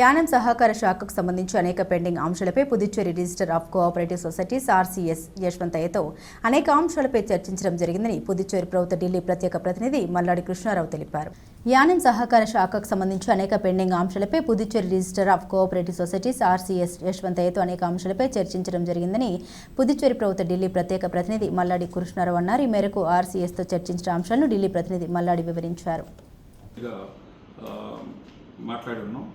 యానం సహకార శాఖకు సంబంధించి అనేక పెండింగ్ అంశాలపై Puducherry register of cooperative societies RCS యశ్వంతయ్యతో అనేక అంశాలపై చర్చించడం జరిగిందని పుదుచ్చేరి ప్రభుత్వ ఢిల్లీ ప్రత్యేక ప్రతినిధి మల్లాడి కృష్ణారావు తెలిపారు. యానం సహకార శాఖకు సంబంధించి అనేక పెండింగ్ అంశాలపై Puducherry register of cooperative societies RCS యశ్వంతయ్యతో అనేక అంశాలపై చర్చించడం జరిగిందని పుదుచ్చేరి ప్రభుత్వ ఢిల్లీ ప్రత్యేక ప్రతినిధి మల్లాడి కృష్ణారావు అన్నారు. ఈ మేరకు ఆర్సీఎస్తో చర్చించిన అంశాలను ఢిల్లీ ప్రతినిధి మల్లాడి వివరించారు. మాట్లాడి ఉన్నాం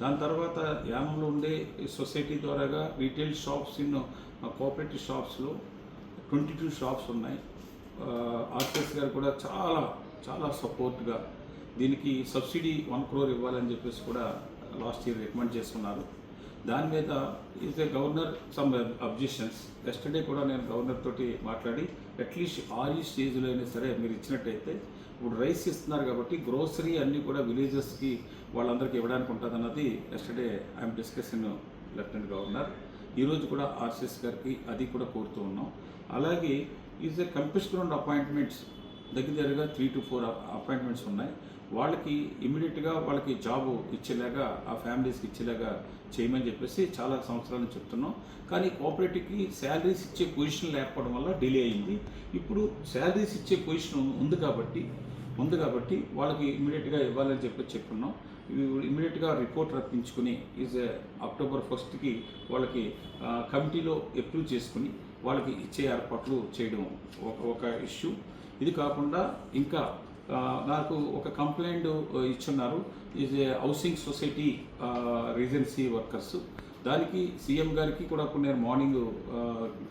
దాని తర్వాత యానంలో ఉండే సొసైటీ ద్వారాగా రీటైల్ షాప్స్ ఇన్ కోఆపరేటివ్ షాప్స్లో ట్వంటీ టూ షాప్స్ ఉన్నాయి. ఆర్టీఎస్ గారు కూడా చాలా చాలా సపోర్ట్గా దీనికి సబ్సిడీ వన్ క్రోర్ ఇవ్వాలని చెప్పేసి కూడా లాస్ట్ ఇయర్ రికమెండ్ చేస్తున్నారు. దాని మీద is a governor some objections. Yesterday కూడా నేను గవర్నర్ తోటి మాట్లాడి అట్లీస్ట్ ఆ స్టేజ్లో అయినా సరే మీరు ఇచ్చినట్టయితే ఇప్పుడు రైస్ ఇస్తున్నారు కాబట్టి గ్రోసరీ అన్నీ కూడా విలేజెస్కి వాళ్ళందరికీ ఇవ్వడానికి ఉంటుంది అన్నది yesterday I'm discussion lieutenant governor. ఈరోజు కూడా ఆర్సిఎస్ గారికి అది కూడా కోరుతూ ఉన్నాం. అలాగే is a compass ground appointments దగ్గర దగ్గరగా త్రీ టు ఫోర్ అపాయింట్మెంట్స్ ఉన్నాయి. వాళ్ళకి ఇమీడియట్గా వాళ్ళకి జాబ్ ఇచ్చేలాగా ఆ ఫ్యామిలీస్కి ఇచ్చేలాగా చేయమని చెప్పేసి చాలా సంవత్సరాలు చెప్తున్నాం. కానీ కోఆపరేటివ్కి శాలరీస్ ఇచ్చే పొజిషన్ లేకపోవడం వల్ల డిలే అయింది. ఇప్పుడు శాలరీస్ ఇచ్చే పొజిషన్ ఉంది కాబట్టి ఉంది కాబట్టి వాళ్ళకి ఇమీడియట్గా ఇవ్వాలని చెప్పి చెప్పున్నాం ఇమీడియట్గా రిపోర్ట్ రప్పించుకుని ఈజ్ అక్టోబర్ ఫస్ట్కి వాళ్ళకి కమిటీలో అప్రూవ్ చేసుకుని వాళ్ళకి ఇచ్చే ఏర్పాట్లు చేయడం ఒక ఒక ఇష్యూ ఇది కాకుండా ఇంకా నాకు ఒక కంప్లైంట్ ఇచ్చున్నారు. Is a housing society regency workers. దానికి సీఎం గారికి కూడా అప్పుడు నేను మార్నింగ్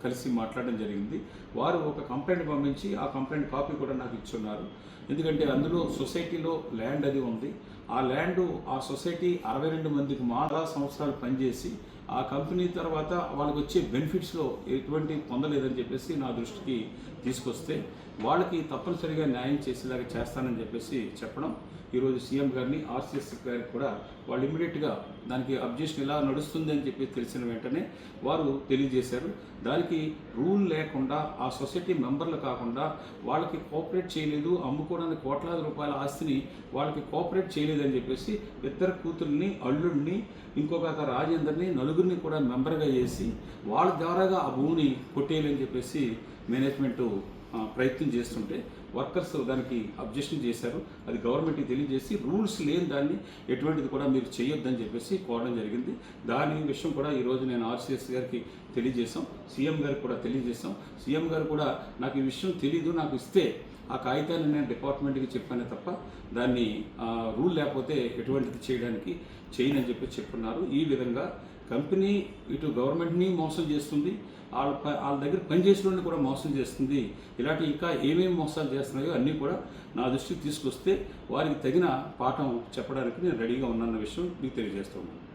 కలిసి మాట్లాడడం జరిగింది. వారు ఒక కంప్లైంట్ పంపించి ఆ కంప్లైంట్ కాపీ కూడా నాకు ఇచ్చున్నారు. ఎందుకంటే అందులో సొసైటీలో ల్యాండ్ అది ఉంది. ఆ ల్యాండ్ ఆ సొసైటీ అరవై రెండు మందికి మాదా సంవత్సరాలు పనిచేసి ఆ కంపెనీ తర్వాత వాళ్ళకి వచ్చే బెనిఫిట్స్లో ఎటువంటి పొందలేదని చెప్పేసి నా దృష్టికి తీసుకొస్తే వాళ్ళకి తప్పనిసరిగా న్యాయం చేసేలాగా చేస్తానని చెప్పేసి చెప్పడం ఈరోజు సీఎం గారిని ఆర్సీఎస్ గారికి కూడా వాళ్ళు ఇమీడియట్గా దానికి అబ్జెక్షన్ ఎలా నడుస్తుంది అని చెప్పి తెలిసిన వెంటనే వారు తెలియజేశారు. దానికి రూల్ లేకుండా ఆ సొసైటీ మెంబర్లు కాకుండా వాళ్ళకి కోఆపరేట్ చేయలేదు అమ్ముకోవడానికి కోట్లాది రూపాయల ఆస్తిని వాళ్ళకి కోఆపరేట్ చేయలేదని చెప్పేసి ఇద్దరు కూతుర్ని అల్లుడిని ఇంకొక రాజేందర్ని నలుగురిని కూడా మెంబర్గా చేసి వాళ్ళ ద్వారాగా ఆ భూమిని కొట్టేయాలని చెప్పేసి మేనేజ్మెంటు ప్రయత్నం చేస్తుంటే వర్కర్స్ దానికి అబ్జెక్షన్ చేశారు. అది గవర్నమెంట్కి తెలియజేసి రూల్స్ లేని దాన్ని ఎటువంటిది కూడా మీరు చేయొద్దని చెప్పేసి కోరడం జరిగింది. దాని విషయం కూడా ఈరోజు నేను ఆర్సీఎస్ గారికి తెలియజేశాం. సీఎం గారికి కూడా తెలియజేశాం. సీఎం గారు కూడా నాకు ఈ విషయం తెలీదు నాకు ఇస్తే ఆ కాగితాన్ని నేను డిపార్ట్మెంట్కి చెప్పానే తప్ప దాన్ని రూల్ లేకపోతే ఎటువంటిది చేయడానికి చేయనని చెప్పి చెప్పున్నారు ఈ విధంగా కంపెనీ ఇటు గవర్నమెంట్ని మోసం చేస్తుంది వాళ్ళ వాళ్ళ దగ్గర పనిచేసిన కూడా మోసం చేస్తుంది. ఇలాంటి ఇంకా ఏమేమి మోసాలు చేస్తున్నాయో అన్నీ కూడా నా దృష్టికి తీసుకొస్తే వారికి తగిన పాఠం చెప్పడానికి నేను రెడీగా ఉన్నాన్న విషయం మీకు తెలియజేస్తున్నాను